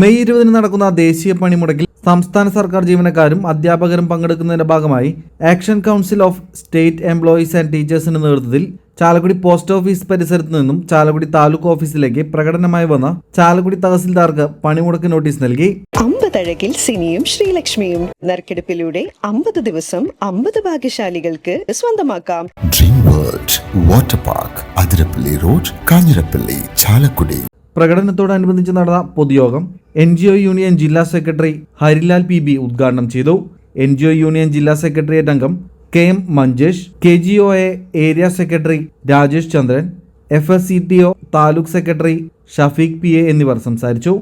May ഇരുപതിന് നടക്കുന്ന ദേശീയ പണിമുടക്കിൽ സംസ്ഥാന സർക്കാർ ജീവനക്കാരും അധ്യാപകരും പങ്കെടുക്കുന്നതിന്റെ ഭാഗമായി action council of state employees and ടീച്ചേഴ്സിന്റെ നേതൃത്വത്തിൽ ചാലക്കുടി പോസ്റ്റ് ഓഫീസ് പരിസരത്ത് നിന്നും ചാലക്കുടി താലൂക്ക് ഓഫീസിലേക്ക് പ്രകടനമായി വന്ന ചാലക്കുടി തഹസിൽദാർക്ക് പണിമുടക്ക് നോട്ടീസ് നൽകി. അമ്പതഴകിൽ സിനിയും ശ്രീലക്ഷ്മിയും നറുക്കെടുപ്പിലൂടെ അമ്പത് ദിവസം അമ്പത് ഭാഗ്യശാലികൾക്ക് സ്വന്തമാക്കാം. Dream world water park Athirappilly road Kanjirappally Chalakudy പ്രകടനത്തോടനുബന്ധിച്ച് നടന്ന പൊതുയോഗം എൻ ജി ഒ യൂണിയൻ ജില്ലാ സെക്രട്ടറി ഹരിലാൽ പി ബി ഉദ്ഘാടനം ചെയ്തു. എൻ ജി ഒ യൂണിയൻ ജില്ലാ സെക്രട്ടേറിയറ്റ് അംഗം K M Manjesh K G O A area secretary Rajesh Chandran F S C T O taluk secretary Shafeeq P A എന്നിവർ സംസാരിച്ചു.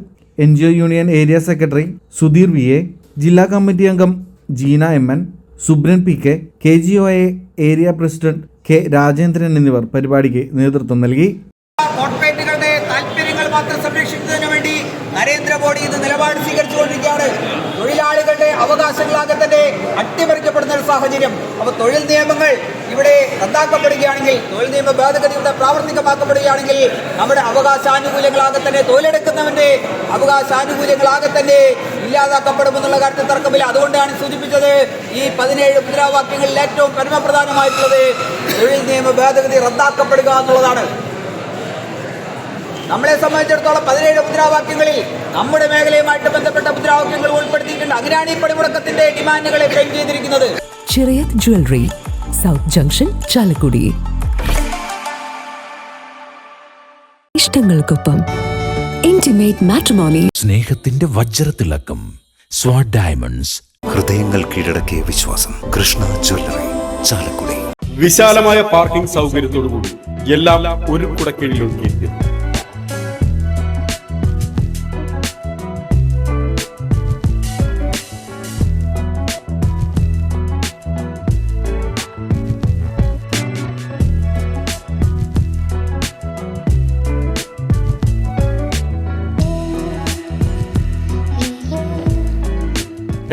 N G O union area secretary Sudheer V A ജില്ലാ committee അംഗം Jeena M N Subran P K K G O A area president K Rajendran എന്നിവർ പരിപാടിക്ക് നേതൃത്വം നൽകി. കോർപ്പറേറ്റുകളുടെ താല്പര്യങ്ങൾ മാത്രം സംരക്ഷിക്കുന്നതിന് വേണ്ടി നരേന്ദ്രമോദി ഇന്ന് നിലപാട് സ്വീകരിച്ചുകൊണ്ടിരിക്കുകയാണ്. തൊഴിലാളികളുടെ അവകാശങ്ങളാകെ തന്നെ അട്ടിമറിക്കപ്പെടുന്ന ഒരു സാഹചര്യം. അപ്പോൾ തൊഴിൽ നിയമങ്ങൾ ഇവിടെ റദ്ദാക്കപ്പെടുകയാണെങ്കിൽ തൊഴിൽ നിയമ ഭേദഗതി ഇവിടെ പ്രാവർത്തികമാക്കപ്പെടുകയാണെങ്കിൽ നമ്മുടെ അവകാശാനുകൂല്യങ്ങളാകെ തന്നെ തൊഴിലെടുക്കുന്നവന്റെ അവകാശാനുകൂല്യങ്ങളാകെ തന്നെ ഇല്ലാതാക്കപ്പെടുമെന്നുള്ള കാര്യത്തിൽ തർക്കമില്ല. അതുകൊണ്ടാണ് സൂചിപ്പിച്ചത് ഈ പതിനേഴ് മുദ്രാവാക്യങ്ങളിൽ ഏറ്റവും പരമപ്രധാനമായിട്ടുള്ളത് തൊഴിൽ നിയമ ഭേദഗതി റദ്ദാക്കപ്പെടുക എന്നുള്ളതാണ്. നമ്മളെ സംബന്ധിച്ചിടത്തോളം പതിനേഴ് മുദ്രാവാക്യങ്ങളിൽ നമ്മുടെ മേഖലയുമായിട്ട് ബന്ധപ്പെട്ട മുദ്രാവാക്യങ്ങൾ ഉൾപ്പെടുത്തിയിട്ടുണ്ട്. അങ്ങനെയാണ് ഈ പണിമുടക്കത്തിന്റെ ഡിമാൻഡുകളെ ഫ്രെയിം ചെയ്തിരിക്കുന്നത്. Chirayath jewellery south junction Chalakudy. ഇഷ്ടങ്ങൾക്കൊപ്പം intimate matrimony സ്നേഹത്തിന്റെ വജ്രത്തിളക്കം സ്വാഡ് ഡയമണ്ട്സ് ഹൃദയങ്ങൾ കീഴടക്കിയ വിശ്വാസം. കൃഷ്ണ ജ്വല്ലറി ചാലക്കുടി. വിശാലമായ പാർക്കിംഗ് സൗകര്യത്തോടുകൂടി എല്ലാം ഒരു കുടക്കീഴിൽ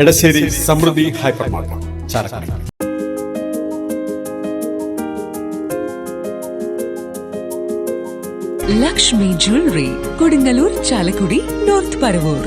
Edassery Samriddhi hyper market Chalakudy. Lakshmi jewellery Kodungallur Chalakudy north Paravur.